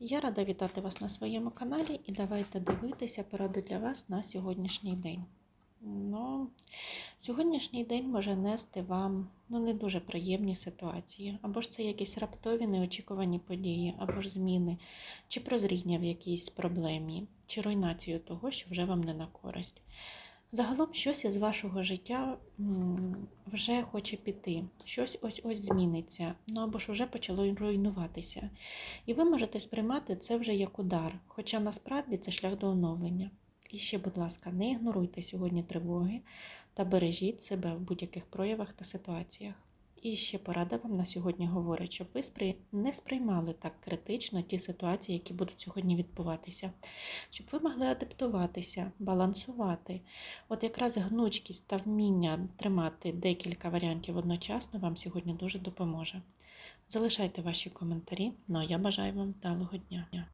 Я рада вітати вас на своєму каналі і давайте дивитися пораду для вас на сьогоднішній день. Ну, сьогоднішній день може нести вам ну, не дуже приємні ситуації, або ж це якісь раптові неочікувані події, або ж зміни, чи прозріння в якійсь проблемі, чи руйнацію того, що вже вам не на користь. Загалом щось із вашого життя вже хоче піти, щось ось ось зміниться, ну або ж вже почало руйнуватися. І ви можете сприймати це вже як удар, хоча насправді це шлях до оновлення. І ще, будь ласка, не ігноруйте сьогодні тривоги та бережіть себе в будь-яких проявах та ситуаціях. І ще порада вам на сьогодні говорить, щоб ви не сприймали так критично ті ситуації, які будуть сьогодні відбуватися, щоб ви могли адаптуватися, балансувати. От якраз гнучкість та вміння тримати декілька варіантів одночасно вам сьогодні дуже допоможе. Залишайте ваші коментарі. Ну а я бажаю вам вдалого дня.